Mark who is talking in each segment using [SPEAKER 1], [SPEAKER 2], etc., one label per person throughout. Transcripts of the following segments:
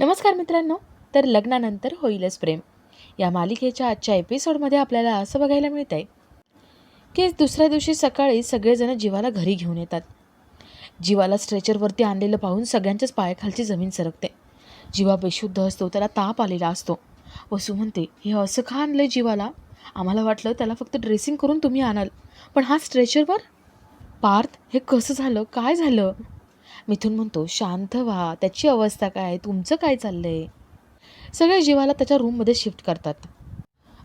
[SPEAKER 1] नमस्कार मित्रांनो तर लग्नानंतर होईलच प्रेम. या मालिकेच्या आजच्या एपिसोडमध्ये आपल्याला असं बघायला मिळत आहे की दुसऱ्या दिवशी सकाळी सगळेजण जीवाला घरी घेऊन येतात. जीवाला स्ट्रेचरवरती आणलेलं पाहून सगळ्यांच्याच पायाखालची जमीन सरकते. जीवा बेशुद्ध असतो त्याला ताप आलेला असतो. वसू म्हणते हे असं का आणलं जीवाला? आम्हाला वाटलं त्याला फक्त ड्रेसिंग करून तुम्ही आणाल. पण हा स्ट्रेचरवर? पार्थ हे कसं झालं? काय झालं? मिथून म्हणतो शांत व्हा. त्याची अवस्था काय तुमचं काय चाललं आहे सगळ्या जीवाला त्याच्या रूममध्ये शिफ्ट करतात.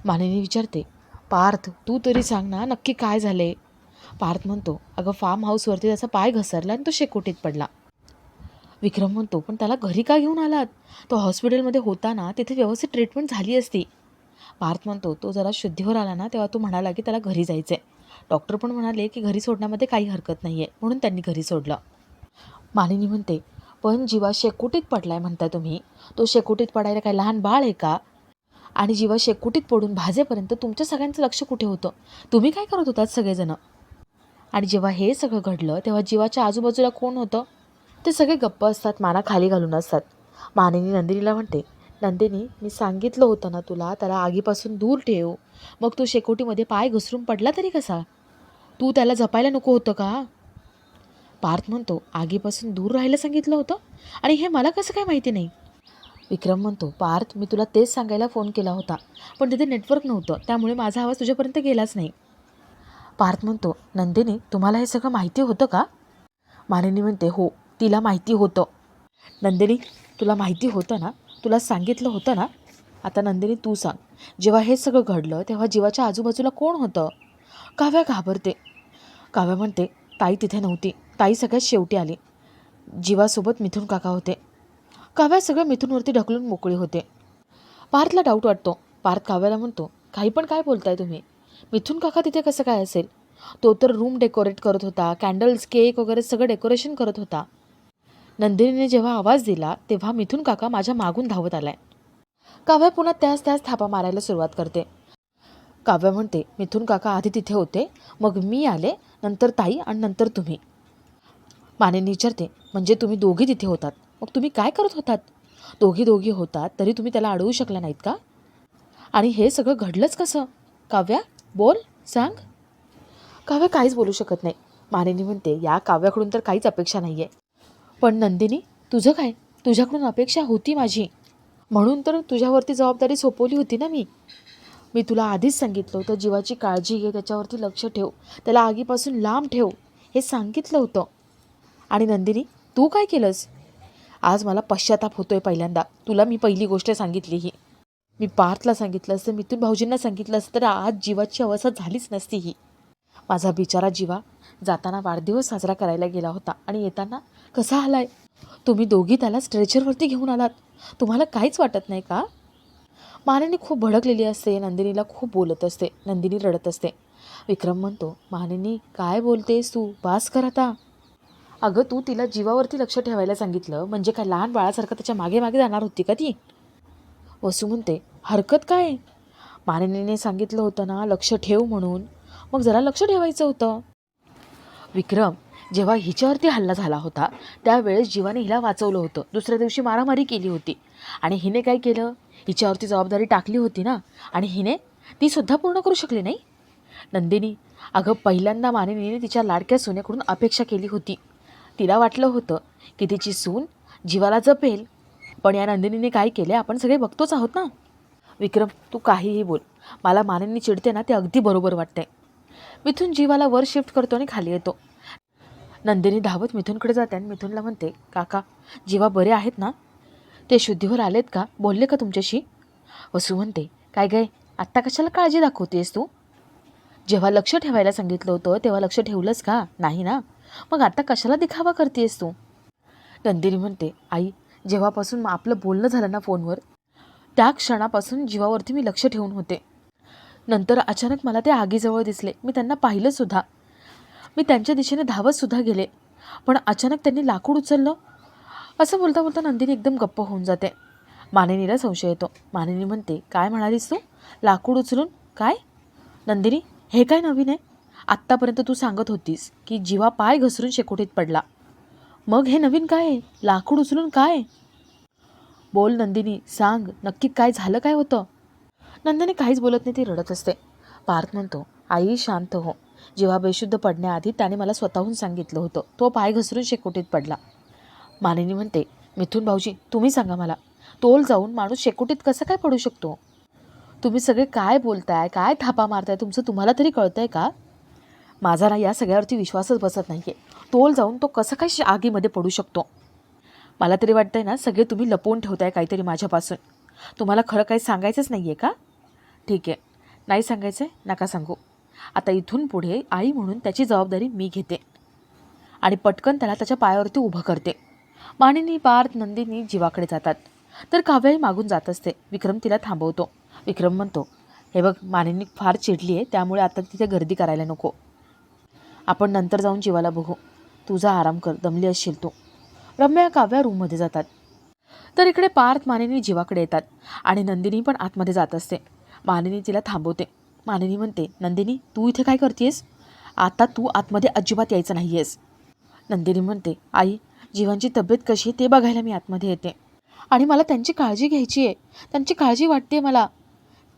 [SPEAKER 1] मानिनी विचारते पार्थ तू तरी सांग ना नक्की काय झाले पार्थ म्हणतो अगं फार्म हाऊसवरती त्याचा पाय घसरला आणि तो शेकोटीत पडला. विक्रम म्हणतो पण त्याला घरी का घेऊन आलात? तो हॉस्पिटलमध्ये होता ना तिथे व्यवस्थित ट्रीटमेंट झाली असती. पार्थ म्हणतो तो जरा शुद्धीवर आला ना तेव्हा तो म्हणाला की त्याला घरी जायचं आहे डॉक्टर पण म्हणाले की घरी सोडण्यामध्ये काही हरकत नाही आहे म्हणून त्यांनी घरी सोडलं. मालिनी म्हणते पण जीवा शेकोटीत पडलाय म्हणता तुम्ही. तो शेकोटीत पडायला काय लहान बाळ आहे का? आणि जीवा शेकोटीत पडून भाजेपर्यंत तुमच्या सगळ्यांचं लक्ष कुठे होतं? तुम्ही काय करत होतात सगळेजण? आणि जेव्हा हे सगळं घडलं तेव्हा जीवाच्या आजूबाजूला कोण होतं? ते सगळे गप्प असतात माना खाली घालून असतात. मानिनी नंदिनीला म्हणते नंदिनी मी सांगितलं होतं ना तुला त्याला आगीपासून दूर ठेव. मग तू शेकोटीमध्ये पाय घसरून पडला तरी कसा? तू त्याला जपायला नको होतं का? पार्थ म्हणतो आगीपासून दूर राहायला सांगितलं होतं? आणि हे मला कसं काय माहिती नाही? विक्रम म्हणतो पार्थ मी तुला तेच सांगायला फोन केला होता पण तिथे नेटवर्क नव्हतं त्यामुळे माझा आवाज तुझ्यापर्यंत गेलाच नाही. पार्थ म्हणतो नंदिनी तुम्हाला हे सगळं माहिती होतं का? मालिनी म्हणते हो तिला माहिती होतं. नंदिनी तुला माहिती होतं ना? तुला सांगितलं होतं ना? आता नंदिनी तू सांग जेव्हा हे सगळं घडलं तेव्हा जीवाच्या आजूबाजूला कोण होतं? काव्या घाबरते. काव्या म्हणते ताई तिथे नव्हती ताई सगळ्यात शेवटी आली. जीवासोबत मिथून काका होते. काव्या सगळं मिथूनवरती ढकलून मोकळी होते. पार्थला डाऊट वाटतो. पार्थ काव्याला म्हणतो काही पण काय बोलताय तुम्ही? मिथून काका तिथे कसं काय असेल? तो तर रूम डेकोरेट करत होता कॅन्डल्स केक वगैरे सगळं डेकोरेशन करत होता. नंदिनीने जेव्हा आवाज दिला तेव्हा मिथून काका माझ्या मागून धावत आलाय. काव्या पुन्हा त्याच त्याच थापा मारायला सुरुवात करते. काव्या म्हणते मिथून काका आधी तिथे होते मग मी आले नंतर ताई आणि नंतर तुम्ही. मानेने विचारते म्हणजे तुम्ही दोघी तिथे होतात? मग तुम्ही काय करत होतात? दोघी दोघी होतात तरी तुम्ही त्याला अडवू शकला नाहीत का? आणि हे सगळं घडलंच कसं? काव्या बोल सांग. काव्या काहीच बोलू शकत नाही. मानेनी म्हणते या काव्याकडून तर काहीच अपेक्षा नाही आहे पण नंदिनी तुझं काय? तुझ्याकडून अपेक्षा होती माझी. म्हणून तर तुझ्यावरती जबाबदारी सोपवली होती ना मी. मी तुला आधीच सांगितलं होतं जीवाची काळजी घे त्याच्यावरती लक्ष ठेव. त्याला आगीपासून लांब ठेव. हे सांगितलं होतं. आणि नंदिनी तू काय केलंस? आज मला पश्चाताप होतोय पहिल्यांदा. तुला मी पहिली गोष्ट सांगितली ही. मी पार्थला सांगितलं असतं मिथून भाऊजींना सांगितलं असतं तर आज जीवाची अवस्था झालीच नसती ही. माझा बिचारा जीवा जाताना वाढदिवस साजरा करायला गेला होता आणि येताना कसा आलाय? तुम्ही दोघी त्याला स्ट्रेचरवरती घेऊन आलात. तुम्हाला काहीच वाटत नाही का? मानिनी खूप भडकलेली असते नंदिनीला खूप बोलत असते नंदिनी रडत असते. विक्रम म्हणतो मानिनी काय बोलतेस तू? बास कर आता. अगं तू तिला जीवावरती लक्ष ठेवायला सांगितलं. म्हणजे काय लहान बाळासारखं त्याच्यामागे मागे जाणार होती का ती? वसू म्हणते हरकत काय? मानिनीने सांगितलं होतं ना लक्ष ठेव म्हणून. मग जरा लक्ष ठेवायचं होतं. विक्रम जेव्हा हिच्यावरती हल्ला झाला होता त्यावेळेस जीवाने हिला वाचवलं होतं. दुसऱ्या दिवशी मारामारी केली होती. आणि हिने काय केलं? हिच्यावरती जबाबदारी टाकली होती ना. आणि हिने ती सुद्धा पूर्ण करू शकली नाही? नंदिनी अगं पहिल्यांदा मानिनीने तिच्या लाडक्या सोन्याकडून अपेक्षा केली होती. तिला वाटलं होतं की तिची सून जीवाला जपेल पण या नंदिनीने काय केले आपण सगळे बघतोच आहोत ना? विक्रम तू काहीही बोल. मला मानेंनी चिडते ना ते अगदी बरोबर वाटते मिथून जीवाला वर शिफ्ट करतो आणि खाली येतो. नंदिनी धावत मिथूनकडे जाते आणि मिथूनला म्हणते काका जीवा बरे आहेत ना? ते शुद्धीवर आलेत का? बोलले का तुमच्याशी? वसू म्हणते काय गाय आत्ता कशाला काळजी दाखवतेस तू? जेव्हा लक्ष ठेवायला सांगितलं होतं तेव्हा लक्ष ठेवलंस का? नाही ना? मग आता कशाला दिखावा करतेस तू? नंदिनी म्हणते आई जेव्हापासून मग आपलं बोलणं झालं ना फोनवर त्या क्षणापासून जीवावरती मी लक्ष ठेवून होते. नंतर अचानक मला ते आगीजवळ दिसले. मी त्यांना पाहिलं सुद्धा. मी त्यांच्या दिशेने धावत सुद्धा गेले. पण अचानक त्यांनी लाकूड उचललं. असं बोलता बोलता नंदिनी एकदम गप्प होऊन जाते. मानिनीला संशय येतो. मानिनी म्हणते काय म्हणालीस तू? लाकूड उचलून? काय? नंदिनी हे काय नवीन आहे? आत्तापर्यंत तू सांगत होतीस की जीवा पाय घसरून शेकोटीत पडला. मग हे नवीन काय लाकूड उचलून काय? बोल नंदिनी सांग नक्की काय झालं काय होतं? नंदिनी काहीच बोलत नाही ती रडत असते. पार्थ म्हणतो आई शांत हो. जेव्हा बेशुद्ध पडण्याआधी त्याने मला स्वतःहून सांगितलं होतं. तो पाय घसरून शेकोटीत पडला. मानिनी म्हणते मिथून भाऊजी तुम्ही सांगा मला. तोल जाऊन माणूस शेकोटीत कसं काय पडू शकतो? तुम्ही सगळे काय बोलताय? काय थापा मारताय? तुमचं तुम्हाला तरी कळतंय का? माझा ना या सगळ्यावरती विश्वासच बसत नाही आहे तोल जाऊन तो कसं काय श- आगीमध्ये पडू शकतो? मला तरी वाटतंय ना सगळे तुम्ही लपवून ठेवताय काहीतरी माझ्यापासून. तुम्हाला खरं काही सांगायचंच नाही आहे का? ठीक. आहे नाही सांगायचं आहे नका सांगू. आता इथून पुढे आई म्हणून त्याची जबाबदारी मी घेते. आणि पटकन त्याला त्याच्या पायावरती उभं करते. मानिनी पार्थ नंदिनी जीवाकडे जातात. तर काव्याही मागून जात असते. विक्रम तिला थांबवतो. विक्रम म्हणतो हे बघ मानिनी फार चिडली आहे त्यामुळे आता तिथे गर्दी करायला नको. आपण नंतर जाऊन जीवाला बघू. तुझा आराम कर दमली असशील तू. रम्या काव्या रूममध्ये जातात. तर इकडे पार्थ मानिनी जीवाकडे येतात आणि नंदिनी पण आतमध्ये जात असते. मानिनी तिला थांबवते. मानिनी म्हणते नंदिनी तू इथे काय करतेस आता तू आतमध्ये अजिबात यायचं नाही आहेस नंदिनी म्हणते आई जीवांची तब्येत कशी आहे ते बघायला मी आतमध्ये येते. आणि मला त्यांची काळजी घ्यायची आहे. त्यांची काळजी वाटते मला.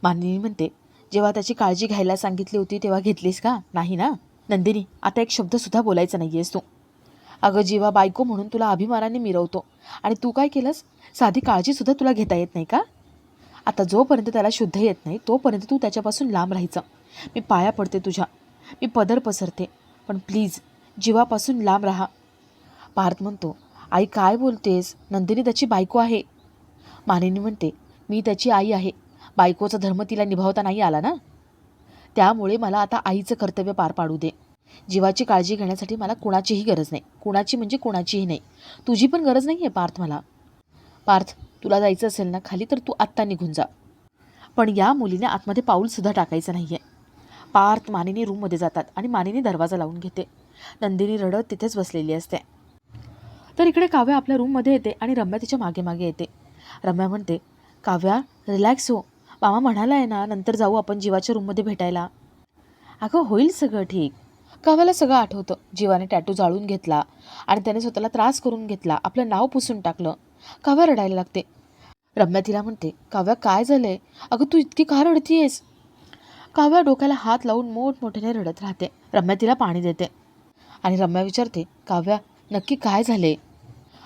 [SPEAKER 1] मानिनी म्हणते जेव्हा त्याची काळजी घ्यायला सांगितली होती तेव्हा घेतलीस का? नाही ना? नंदिनी आता एक शब्दसुद्धा बोलायचा नाही आहेस तू. अगं जीवा बायको म्हणून तुला अभिमानाने मिरवतो. आणि तू काय केलंस? साधी काळजीसुद्धा तुला घेता येत नाही का? आता जोपर्यंत त्याला शुद्ध येत नाही तोपर्यंत तू त्याच्यापासून लांब राहायचं. मी पाया पडते तुझ्या. मी पदर पसरते. पण प्लीज जीवापासून लांब राहा. पार्थ म्हणतो आई काय बोलतेस? नंदिनी त्याची बायको आहे. मानिनी म्हणते मी त्याची आई आहे. बायकोचा धर्म तिला निभावता नाही आला ना? त्यामुळे मला आता आईचं कर्तव्य पार पाडू दे. जीवाची काळजी घेण्यासाठी मला कुणाचीही गरज नाही. कुणाची म्हणजे कुणाचीही नाही. तुझी पण गरज नाही आहे पार्थ मला. पार्थ तुला जायचं असेल ना खाली तर तू आत्ता निघून जा. पण या मुलीने आतमध्ये पाऊलसुद्धा टाकायचं नाही आहे पार्थ मानिनी रूममध्ये जातात आणि मानिनी दरवाजा लावून घेते. नंदिनी रडत तिथेच बसलेली असते. तर इकडे काव्या आपल्या रूममध्ये येते आणि रम्या तिच्यामागे मागे येते. रम्या म्हणते काव्या रिलॅक्स हो. मामा म्हणाला आहे ना नंतर जाऊ आपण जीवाच्या रूममध्ये भेटायला. अगं होईल सगळं ठीक. काव्याला सगळं आठवतं. जीवाने टॅटू जाळून घेतला आणि त्याने स्वतःला त्रास करून घेतला. आपलं नाव पुसून टाकलं. काव्या रडायला लागते. रम्या तिला म्हणते काव्या काय झालंय? अगं तू इतकी का रडतीयेस? काव्या डोक्याला हात लावून मोठमोठ्याने रडत राहते. रम्या तिला पाणी देते. आणि रम्या विचारते काव्या नक्की काय झाले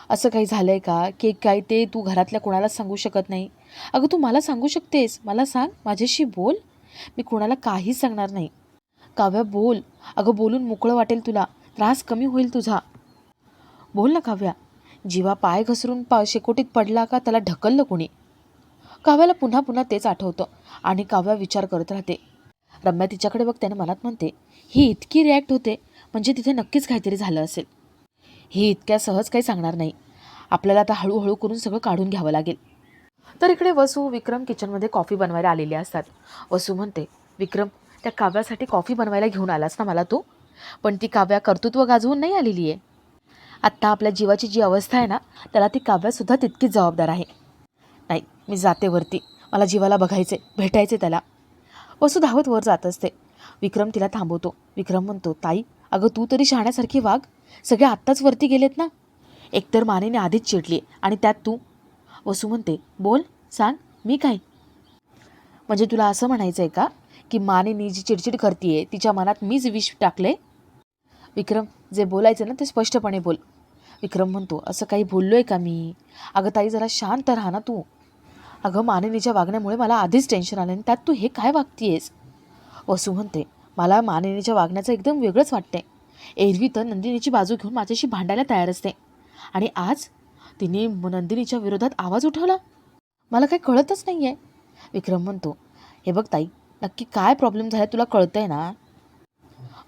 [SPEAKER 1] असं काही झालंय का? की काय ते तू घरातल्या कोणालाच सांगू शकत नाही? अगं तू मला सांगू शकतेस? मला सांग माझ्याशी बोल. मी कोणाला काहीच सांगणार नाही. काव्या बोल. अगं बोलून मोकळं वाटेल तुला. त्रास कमी होईल तुझा. बोल ना काव्या. जीवा पाय घसरून पा शेकोटीत पडला का त्याला ढकललं कोणी? काव्याला पुन्हा पुन्हा तेच आठवतं आणि काव्या विचार करत राहते. रम्या तिच्याकडे बघ मनात म्हणते ही इतकी रिॲक्ट होते. म्हणजे तिथे नक्कीच काहीतरी झालं असेल. ही इतक्या सहज काही सांगणार नाही. आपल्याला आता हळूहळू करून सगळं काढून घ्यावं लागेल. तर इकडे वसू विक्रम किचनमध्ये कॉफी बनवायला आलेली असतात. वसू म्हणते विक्रम त्या काव्यासाठी कॉफी बनवायला घेऊन आलास ना मला तू? पण ती काव्या कर्तृत्व गाजवून नाही आलेली आहे. आत्ता आपल्या जीवाची जी अवस्था आहे ना त्याला ती काव्यासुद्धा तितकीच जबाबदार आहे. नाही मी जाते वरती. मला जीवाला बघायचे भेटायचे त्याला. वसू धावत वर जात असते. विक्रम तिला थांबवतो. विक्रम म्हणतो ताई अगं तू तरी शहाण्यासारखी वाघ. सगळे आत्ताच वरती गेलेत ना. एकतर मानेने आधीच चिडली आणि त्यात तू वसू म्हणते बोल सांग मी काय? म्हणजे तुला असं म्हणायचं आहे का की मानेनी जी चिडचिड करते तिच्या मनात मीच विष टाकले? विक्रम जे बोलायचं ना ते स्पष्टपणे बोल. विक्रम म्हणतो असं काही बोललो आहे का मी? अगं ताई जरा शांत राहा ना तू. अगं मानिनीच्या वागण्यामुळे मला आधीच टेन्शन आलं आणि त्यात तू हे काय वागतीयेस? वसू म्हणते मला मानिनीच्या वागण्याचं एकदम वेगळंच वाटतंय. एरवी तर नंदिनीची बाजू घेऊन माझ्याशी भांडायला तयार असते. आणि आज तिने नंदिनीच्या विरोधात आवाज उठवला. मला काही कळतच नाही आहे विक्रम म्हणतो हे बघ ताई नक्की काय प्रॉब्लेम झाला तुला कळतंय ना?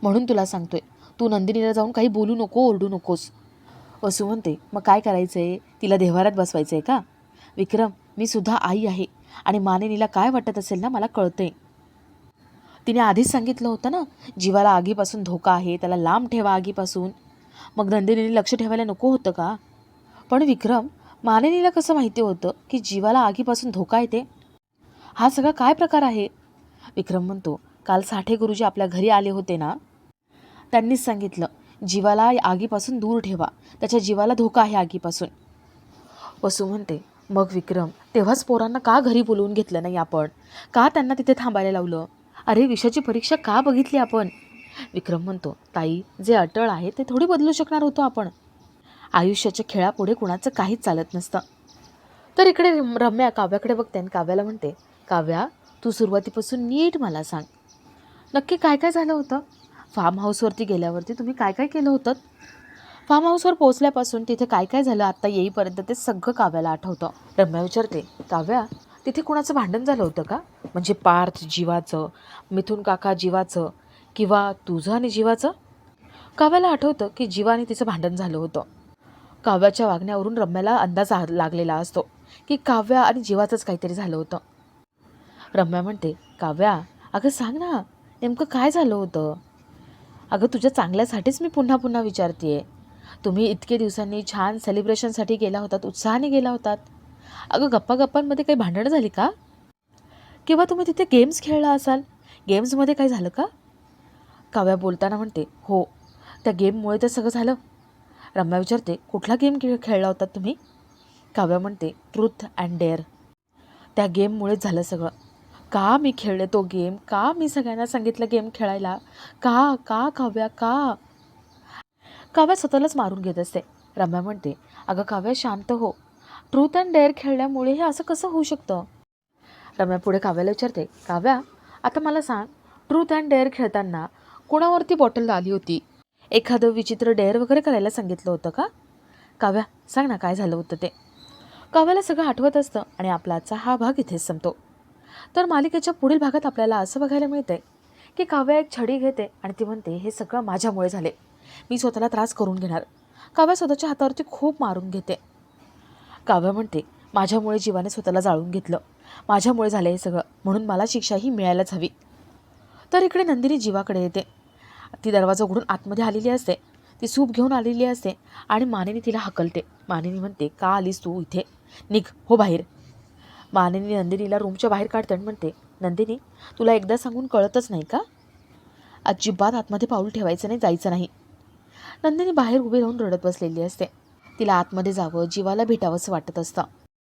[SPEAKER 1] म्हणून तुला सांगतोय तू नंदिनीला जाऊन काही बोलू नको ओरडू नकोस. वसू म्हणते मग काय करायचं आहे तिला देव्हाऱ्यात बसवायचं आहे का? विक्रम मी सुद्धा आई आहे आणि मानिनीला काय वाटत असेल ना मला कळतंय. तिने आधीच सांगितलं होतं ना जीवाला आगीपासून धोका आहे त्याला लांब ठेवा आगीपासून. मग नंदिनीने लक्ष ठेवायला नको होतं का? पण विक्रम मानिनीला कसं माहिती होतं की जीवाला आगीपासून धोका येते? हा सगळा काय प्रकार आहे? विक्रम म्हणतो काल साठे गुरुजी आपल्या घरी आले होते ना? त्यांनीच सांगितलं जीवाला आगीपासून दूर ठेवा त्याच्या जीवाला धोका आहे आगीपासून. वसू म्हणते मग विक्रम तेव्हाच पोरांना का घरी बोलवून घेतलं नाही आपण? का त्यांना तिथे थांबायला लावलं? अरे विषयाची परीक्षा का बघितली आपण? विक्रम म्हणतो ताई जे अटळ आहे ते थोडी बदलू शकणार होतो आपण. आयुष्याच्या खेळापुढे कुणाचं काहीच चालत नसतं. तर इकडे रम- रम्या काव्याकडे बघते आणि काव्याला म्हणते काव्या तू सुरुवातीपासून नीट मला सांग. नक्की काय काय झालं होतं? फार्म हाऊसवरती गेल्यावरती तुम्ही काय काय केलं होतं? फार्म हाऊसवर पोहोचल्यापासून तिथे काय काय झालं? आत्ता येईपर्यंत ते सगळं काव्याला आठवतं. रम्या विचारते काव्या तिथे कुणाचं भांडण झालं होतं का? म्हणजे पार्थ जीवाचं मिथून काका जीवाचं किंवा तुझं आणि जीवाचं? काव्याला आठवतं की जीवाने तिचं भांडण झालं होतं. काव्याच्या वागण्यावरून रम्याला अंदाज आ- लागलेला असतो की काव्या आणि जीवाचंच काहीतरी झालं होतं. रम्या म्हणते काव्या अगं सांग ना नेमकं काय झालं होतं? अगं तुझ्या चांगल्यासाठीच मी पुन्हा पुन्हा विचारते तुम्ही इतके दिवसांनी छान सेलिब्रेशनसाठी गेला होतात उत्साहाने गेला होतात. अगं गप्पा गप्पांमध्ये काही भांडणं झाली का? किंवा तुम्ही तिथे गेम्स खेळला असाल? गेम्समध्ये काय झालं का? काव्या बोलताना म्हणते हो त्या गेममुळे तर सगळं झालं. रम्या विचारते कुठला गेम खेळ खेळला होता तुम्ही? काव्या म्हणते ट्रूथ अँड डेअर. त्या गेममुळेच झालं सगळं. का मी खेळले तो गेम का मी सगळ्यांना सांगितलं गेम खेळायला? का का काव्या का? काव्या स्वतःलाच मारून घेत असते. रम्या म्हणते अगं काव्या शांत हो. ट्रूथ अँड डेअर खेळल्यामुळे हे असं कसं होऊ शकतं? रम्या पुढे काव्याला विचारते काव्या आता मला सांग ट्रूथ अँड डेअर खेळताना कोणावरती बॉटल आली होती? एखादं विचित्र डेअर वगैरे करायला सांगितलं होतं का? काव्या सांग ना काय झालं होतं ते. काव्याला सगळं आठवत असतं आणि आपला आजचा हा भाग इथेच संपतो. तर मालिकेच्या पुढील भागात आपल्याला असं बघायला मिळतंय की काव्या एक छडी घेते आणि ती म्हणते हे सगळं माझ्यामुळे झाले. मी स्वतःला त्रास करून घेणार. काव्या स्वतःच्या हातावरती खूप मारून घेते. काव्या म्हणते माझ्यामुळे जीवाने स्वतःला जाळून घेतलं. माझ्यामुळे झालं हे सगळं. म्हणून मला शिक्षाही मिळायलाच हवी. तर इकडे नंदिनी जीवाकडे येते. ती दरवाजा उघडून आतमध्ये आलेली असते. ती सूप घेऊन आलेली असते आणि मानेने तिला हकलते. मानेनी म्हणते का आलीस तू इथे? निघ हो बाहेर. मानेनी नंदिनीला रूमच्या बाहेर काढते आणि म्हणते नंदिनी तुला एकदा सांगून कळतच नाही का? अजिबात आतमध्ये पाऊल ठेवायचं नाही जायचं नाही. नंदिनी बाहेर उभी राहून रडत बसलेली असते. तिला आतमध्ये जावं जीवाला भेटावंसं वाटत असतं.